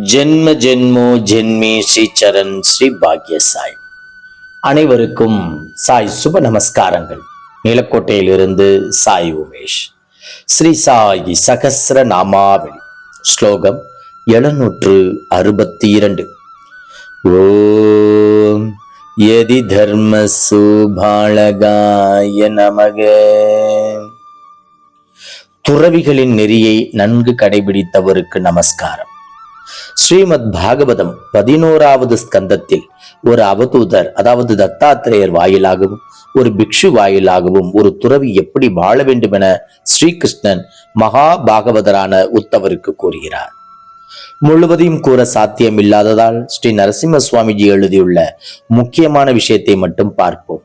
ஜென்ம ஜென்மோ ஜென்மே ஸ்ரீ சரண் ஸ்ரீ பாக்ய சாய் அனைவருக்கும் சாய் சுப நமஸ்காரங்கள். நீலக்கோட்டையிலிருந்து சாய் உமேஷ். ஸ்ரீ சாய் சகசிர நாமாவளி. ஸ்லோகம் எழுநூற்று அறுபத்தி இரண்டு ஓம் எதி தர்ம சுபாலகாய நமக. துறவிகளின் நெறியை நன்கு கடைபிடித்தவருக்கு நமஸ்காரம். ஸ்ரீமத் பாகவதம் பதினோராவது ஸ்கந்தத்தில் ஒரு அவதூதர் அதாவது தத்தாத்திரேயர் வாயிலாகவும் ஒரு பிக்ஷு வாயிலாகவும் ஒரு துறவி எப்படி வாழ வேண்டும் என ஸ்ரீகிருஷ்ணன் மகா பாகவதரான உத்தவருக்கு கூறுகிறார். முழுவதையும் கூற சாத்தியம் இல்லாததால் ஸ்ரீ நரசிம்ம சுவாமிஜி எழுதியுள்ள முக்கியமான விஷயத்தை மட்டும் பார்ப்போம்.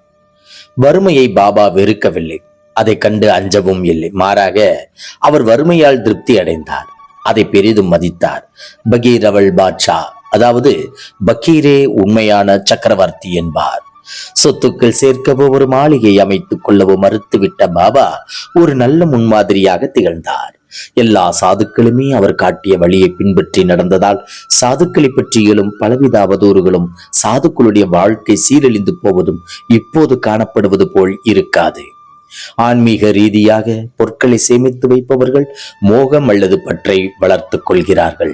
வறுமையை பாபா வெறுக்கவில்லை. அதை கண்டு அஞ்சவும் இல்லை. மாறாக அவர் வறுமையால் திருப்தி அடைந்தார். அதை பெரிதும் மதித்தார். பகீரவள் பாட்ஷா அதாவது பக்கீரே உண்மையான சக்கரவர்த்தி என்பார். சொத்துக்கள் சேர்க்கவோ ஒரு மாளிகை அமைத்துக் கொள்ளவோ மறுத்துவிட்ட பாபா ஒரு நல்ல முன்மாதிரியாக திகழ்ந்தார். எல்லா சாதுக்களுமே அவர் காட்டிய வழியை பின்பற்றி நடந்ததால் சாதுக்களை பற்றி எழும் பலவித அவதூறுகளும் சாதுக்களுடைய வாழ்க்கை சீரழிந்து போவதும் இப்போது காணப்படுவது போல் இருக்காது. ஆன்மீக ரீதியாக பொருட்களை சேமித்து வைப்பவர்கள் மோகம் அல்லது பற்றை வளர்த்துக் கொள்கிறார்கள்.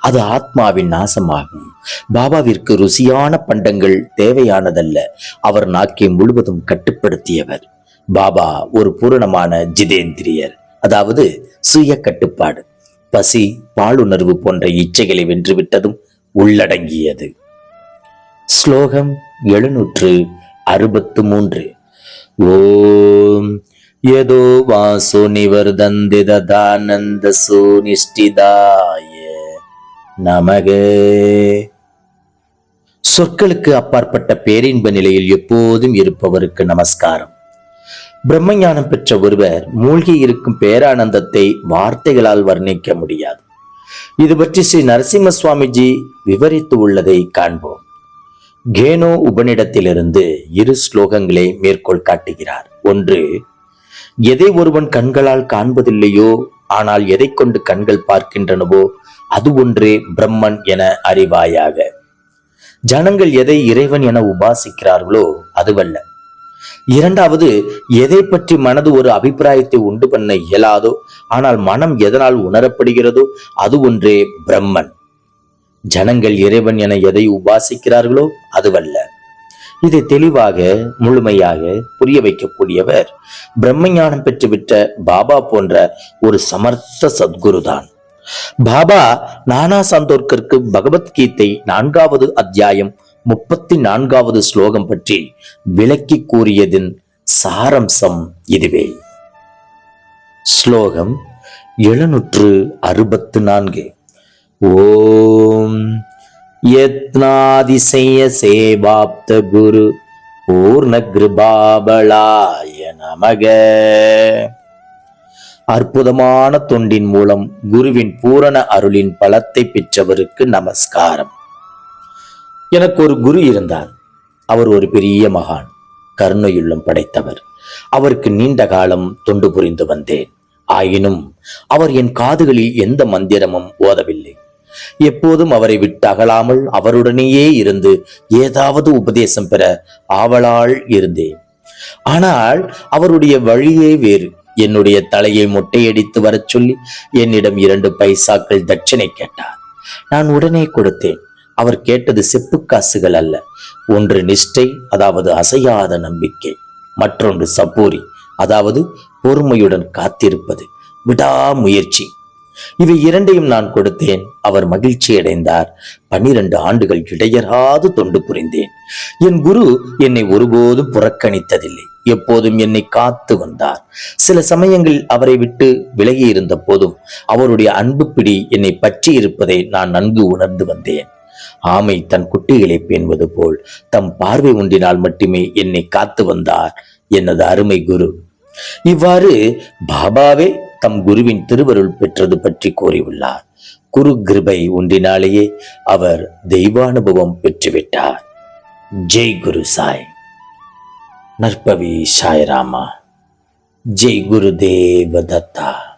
அது ஆத்மாவின் நாசமாகும். பாபாவிற்கு ருசியான பண்டங்கள் தேவையானதல்ல. அவர் நாக்கை முழுவதும் கட்டுப்படுத்தியவர். பாபா ஒரு பூரணமான ஜிதேந்திரியர். அதாவது சுய கட்டுப்பாடு. பசி பாலுணர்வு போன்ற இச்சைகளை வென்றுவிட்டதும் உள்ளடங்கியது. ஸ்லோகம் எழுநூற்று அறுபத்து மூன்று. ஓம். யதோ வாசு நிவர்தந்தி ததானந்த சுனிஷ்டிதாய நமக. சொற்களுக்கு அப்பாற்பட்ட பேரின்ப நிலையில் எப்போதும் இருப்பவருக்கு நமஸ்காரம். பிரம்மஞானம் பெற்ற ஒருவர் மூழ்கி இருக்கும் பேரானந்தத்தை வார்த்தைகளால் வர்ணிக்க முடியாது. இது பற்றி ஸ்ரீ நரசிம்ம சுவாமிஜி விவரித்து உள்ளதை காண்போம். கேனோ உபனிடத்திலிருந்து இரு ஸ்லோகங்களை மேற்கோள் காட்டுகிறார். ஒன்று எதை ஒருவன் கண்களால் காண்பதில்லையோ ஆனால் எதை கொண்டு கண்கள் பார்க்கின்றனவோ அது ஒன்றே பிரம்மன் என அறிவாயாக. ஜனங்கள் எதை இறைவன் என உபாசிக்கிறார்களோ அதுவல்ல. இரண்டாவது எதை பற்றி மனது ஒரு அபிப்பிராயத்தை உண்டு பண்ண இயலாதோ ஆனால் மனம் எதனால் உணரப்படுகிறதோ அது ஒன்றே பிரம்மன். ஜனங்கள் இறைவன் என எதை உபாசிக்கிறார்களோ அதுவல்ல. இதை தெளிவாக முழுமையாக புரிய வைக்கக்கூடியவர் பிரம்மஞானம் பெற்றுவிட்ட பாபா போன்ற ஒரு சமர்த்த சத்குருதான். பாபா நானா சந்தோர்கருக்கு பகவத்கீதை நான்காவது அத்தியாயம் முப்பத்தி நான்காவது ஸ்லோகம் பற்றி விளக்கி கூறியதின் சாரம்சம் இதுவே. ஸ்லோகம் எழுநூற்று அறுபத்து நான்கு. ஓம். யத்னாதிசய சேவாப்த குரு பூர்ண கிருபாபலாய நமக. அற்புதமான தொண்டின் மூலம் குருவின் பூரண அருளின் பலத்தை பெற்றவருக்கு நமஸ்காரம். எனக்கு ஒரு குரு இருந்தார். அவர் ஒரு பெரிய மகான் கருணையுள்ளம் படைத்தவர். அவருக்கு நீண்ட காலம் தொண்டு புரிந்து வந்தேன். ஆயினும் அவர் என் காதுகளில் எந்த மந்திரமும் ஓதவில்லை. எப்போதும் அவரை விட்டு அகலாமல் அவருடனேயே இருந்து ஏதாவது உபதேசம் பெற ஆவலால் இருந்தேன். ஆனால் அவருடைய வழியே வேறு. என்னுடைய தலையை மொட்டையடித்து வரச் சொல்லி என்னிடம் இரண்டு பைசாக்கள் தட்சணை கேட்டார். நான் உடனே கொடுத்தேன். அவர் கேட்டது செப்பு காசுகள் அல்ல. ஒன்று நிஷ்டை அதாவது அசையாத நம்பிக்கை. மற்றொன்று சப்போரி அதாவது பொறுமையுடன் காத்திருப்பது. விடாமுயற்சி. இவை இரண்டையும் நான் கொடுத்தேன். அவர் மகிழ்ச்சி அடைந்தார் பன்னிரண்டு ஆண்டுகள் இடையராது தொண்டு புரிந்தேன். என் குரு என்னை ஒருபோதும் புறக்கணித்ததில்லை. எப்போதும் என்னை காத்து வந்தார். சில சமயங்களில் அவரை விட்டு விலகி இருந்த போதும் அவருடைய அன்பு பிடி என்னை பற்றி இருப்பதை நான் நன்கு உணர்ந்து வந்தேன். ஆமை தன் குட்டிகளை பேணுவது போல் தம் பார்வை ஒன்றினால் மட்டுமே என்னை காத்து வந்தார். எனது அருமை குரு இவ்வாறு பாபாவே தம் குருவின் திருவருள் பெற்றது பற்றி கூறியுள்ளார். குரு கிருபை ஒன்றினாலேயே அவர் தெய்வானுபவம் பெற்றுவிட்டார். ஜெய் குரு சாய். நற்பவி சாய்ராமா. ஜெய் குரு தேவ தத்தா.